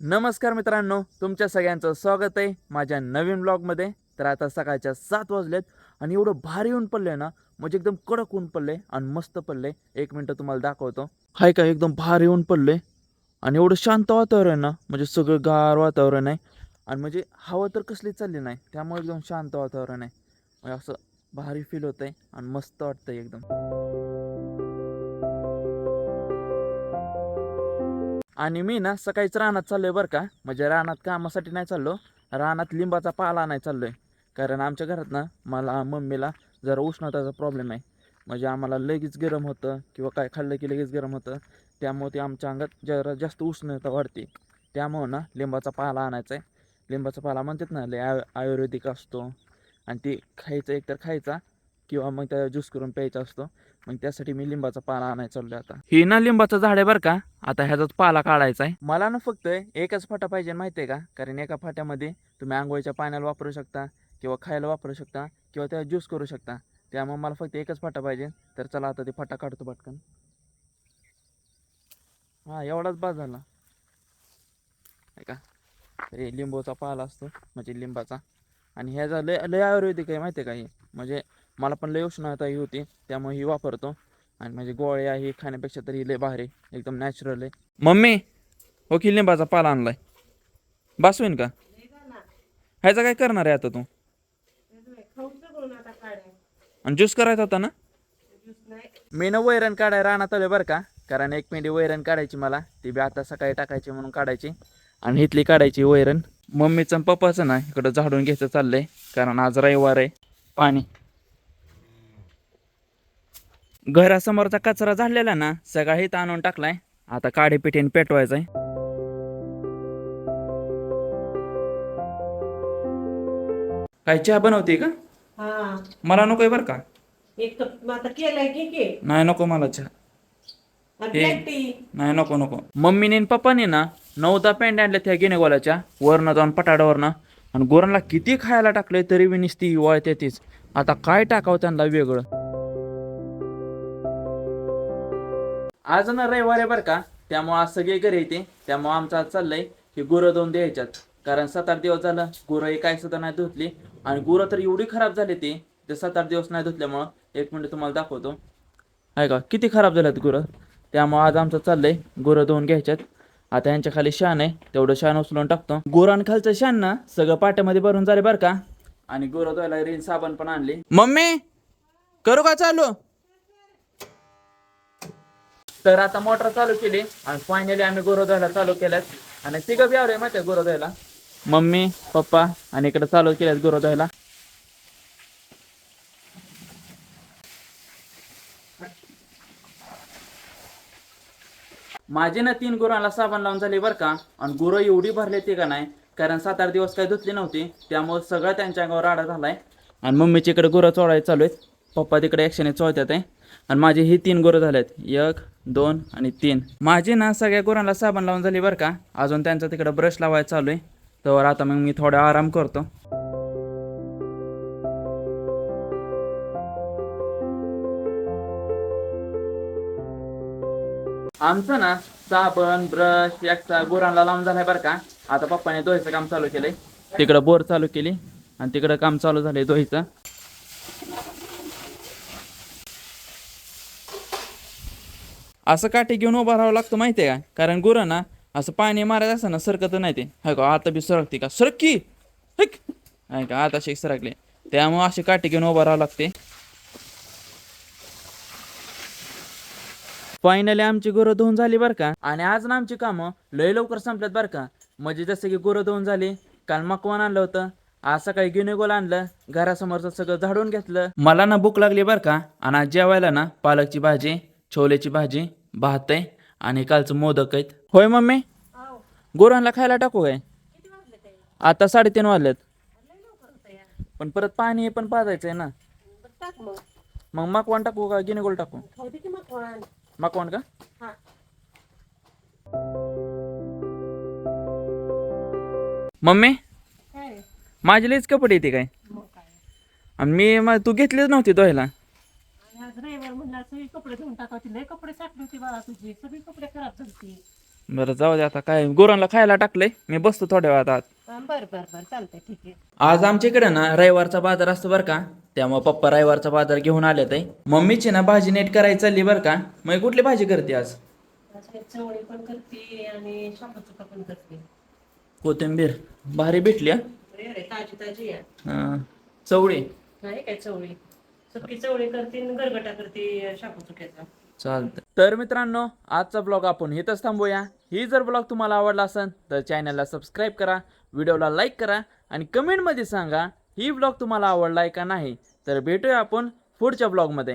नमस्कार मित्रांनो तुमच्या सगळ्यांचं स्वागत आहे माझ्या नवीन ब्लॉगमध्ये. तर आता सकाळच्या सात वाजलेत आणि एवढं भारी ऊन पडलंय ना म्हणजे एकदम कडक ऊन पडले आणि मस्त पडले एक मिनटं तुम्हाला दाखवतो. हाय का एकदम भारी ऊन पडलंय आणि एवढं शांत वातावरण आहे ना म्हणजे सगळं गार वातावरण आहे. आणि म्हणजे हवा तर कसली चालली नाही त्यामुळे एकदम शांत वातावरण आहे. म्हणजे असं भारी फील होत आहे आणि मस्त वाटतंय एकदम. आणि मी ना सकाळीच रानात चाललोय बरं का. म्हणजे रानात कामासाठी नाही चाललो रानात लिंबाचा पाला नाही आहे कारण आमच्या घरात ना मला मम्मीला जरा उष्णताचा प्रॉब्लेम आहे. म्हणजे आम्हाला लगेच गरम होतं किंवा काय खाल्लं की लगेच गरम होतं. त्यामुळे ते आमच्या अंगात जरा जास्त उष्णता वाढते. त्यामुळं ना लिंबाचा पाला आणायचा आहे. लिंबाचा पाला म्हणतात ना लय आयुर्वेदिक असतो. आणि ते खायचं एकतर खायचा किंवा मग त्याचा ज्यूस करून प्यायचा असतो मग त्यासाठी मी लिंबाचा पाला आणायला चाललोय आता. ही ना लिंबाचं झाड आहे बरं का? आता ह्याचाच पाला काढायचा आहे. मला ना फक्त एकच फाटा पाहिजे माहिती आहे का? कारण एका फाट्यामध्ये तुम्ही आंघोळीच्या पाण्याला वापरू शकता किंवा खायला वापरू शकता किंवा त्याचा ज्यूस करू शकता. त्यामुळे मला फक्त एकच फाटा पाहिजे. तर चला आता ते फाटा काढतो पटकन. हा एवढाच बाद झाला. का? हे लिंबूचा पाला असतो म्हणजे लिंबाचा. आणि ह्याचा लय लय आयुर्वेदिक आहे माहिती आहे का हे? म्हणजे मला पण लय उष्णता ही होती त्यामुळे ही वापरतो. आणि म्हणजे गोळ्या ही खाण्यापेक्षा तरी ही लय भारी एकदम नॅचरल आहे. मम्मी हो लिंबाचा पाला आणलाय. बस होईन का? ह्याचा काय करणार आहे आता तू? आणि ज्यूस करायचा होता ना? मी ना वैरण काढाय रानात आलोय बरं का कारण एक पेंडी वैरण काढायची मला ती बी आता सकाळी टाकायची म्हणून काढायची. आणि इथली काढायची वैरण. मम्मीचं पप्पाचं ना इकडं झाडून घ्यायचं चाललंय कारण आज रविवार आहे. पाणी. घरासमोरचा कचरा झालेला ना सगळा इथं आणून टाकलाय. आता काढी पिठीने पेटवायचाय. काय चहा बनवते का? हा. मला नकोय बरं का? एक कप आता केलाय की के. नाही नको मला चहा. आणि हे- black tea. नाही नको नको. मम्मीने आणि पप्पाने ना नऊदा पॅन्ट आणल्या त्या गिनेगोलाच्या वरनं जाऊन पटाडावरनं. आणि गोरांना किती खायला टाकले तरी बी निसती वळते तीच आता काय टाकावं त्यांना वेगळं? आज ना रविवार आहे बरं का? त्यामुळे आज सगळे घरी येते. त्यामुळे आमचं आज चाललंय की गुरं दोन द्यायच्यात. कारण सात आठ दिवस झालं गुरं ही काय सुद्धा नाही धुतली. आणि गुरं तर एवढी खराब झाली ती ते सात आठ दिवस नाही धुतल्यामुळं एक मिनिट तुम्हाला दाखवतो. आहे का? किती खराब झाल्यात गुरं? त्यामुळे आज आमचं चाललंय गुरं धुवून घ्यायच्यात. आता यांच्या खाली शान आहे तेवढं शान उचलून टाकतो. गुरांखालचं शान ना सगळं पाट्यामध्ये भरून झाले बरं का? आणि गुरं धुवायला रिन साबण पण आणली. मम्मी करू का चालू? तर आता मोटर चालू केली आणि फायनली आम्ही गुरं चालू केल्यात. आणि तिघं बी आवरे माहिती गुरं मम्मी पप्पा आणि इकडे चालू केल्यात गुरं माझी माझे ना तीन गुरांना साबण लावून झाले बरं का. आणि गुरं एवढी भरले ते का नाही? कारण सात आठ दिवस काही धुतली नव्हती. त्यामुळे सगळं त्यांच्या अंगावर आडा झालाय. आणि मम्मीच्या इकडे गुरं चोळायला चालू आहेत. पप्पा तिकडे ॲक्शने चोळतात आहे. आणि माझे ही तीन गोरं झालेत. एक दोन आणि तीन. माझे ना सगळ्या गुरांना साबण लावून झाली बरं का? अजून त्यांचा तिकडं ब्रश लावायला चालू आहे. तर आता मग मी थोडा आराम करतो. आमचं ना साबण ब्रश याचा गुरांना लावून झालाय बरं का? आता पप्पाने दोहीचं काम चालू केलंय. तिकडं बोर चालू केली आणि तिकडं काम चालू झालंय दोहीचं असं काठी घेऊन उभा राहावं लागतं माहिती आहे का? कारण गुरं ना असं पाणी मारायचं असं ना सरकत नाही ते. हाय का आता बी सरकते का? सरकी हिक हाय का आता शेक सरकले. त्यामुळे अशी काठी घेऊन उभं राहावं लागते. फायनली आमची गुरं धुवून झाली बरं का? आणि आज ना आमची कामं लय लवकर संपल्यात बरं का? म्हणजे जसं की गुरं धुवून झाली काल मकवान आणलं होतं. आज सकाळी गिनेगोल आणलं घरासमोरचं सगळं झाडून घेतलं. मला ना भूक लागली बरं का? आणि आज जेवायला ना पालकची भाजी. छोलेची भाजी भात आहे आणि कालचं मोदक आहेत होय मम्मी. गुरांना खायला टाकू काय? आता साडेतीन वाजलेत. पण परत पाणी पण पाजायचं आहे ना मग मकवान टाकू का गिनेगोल टाकू. मकवान का हा मम्मी माझी लईच कपडे येते काय मी तू घेतलीच नव्हती धुवायला आणि आज रविवार म्हणलं सगळी कपडे धुवून लय कपडे साठले होते बाळा तुझे. सगळी कपडे खराब झालती. बरं जाऊ दे आता. काय गुरांना खायला टाकलंय? मी बसतो थोड्या वेळात आत. हा, बरं बरं बरं. चालतंय ठीक आहे. आज आमच्या इकडे ना रविवारचा बाजार असतो बरं का. त्यामुळे पप्पा रविवारचा बाजार घेऊन आले ते. मम्मीची ना भाजी नेट करायची चालली बरं का. मग कुठली भाजी करते आज? अशी चवळी पण करते आणि शापा चुका पण करते. कोथिंबीर. भारी भेटली हा. ताजी ताजी आहे. चवळी. नाही काय चवळी? चुकी चवळी करते आणि गरगटा करते शापा चुक्याचा. चालतं तर मित्रांनो आजचा ब्लॉग आपण इथंच थांबूया. ही जर ब्लॉग तुम्हाला आवडला असेल तर चॅनलला सबस्क्राईब करा व्हिडिओला लाईक करा आणि कमेंटमध्ये सांगा ही ब्लॉग तुम्हाला आवडला आहे का नाही. तर भेटूया आपण पुढच्या ब्लॉगमध्ये.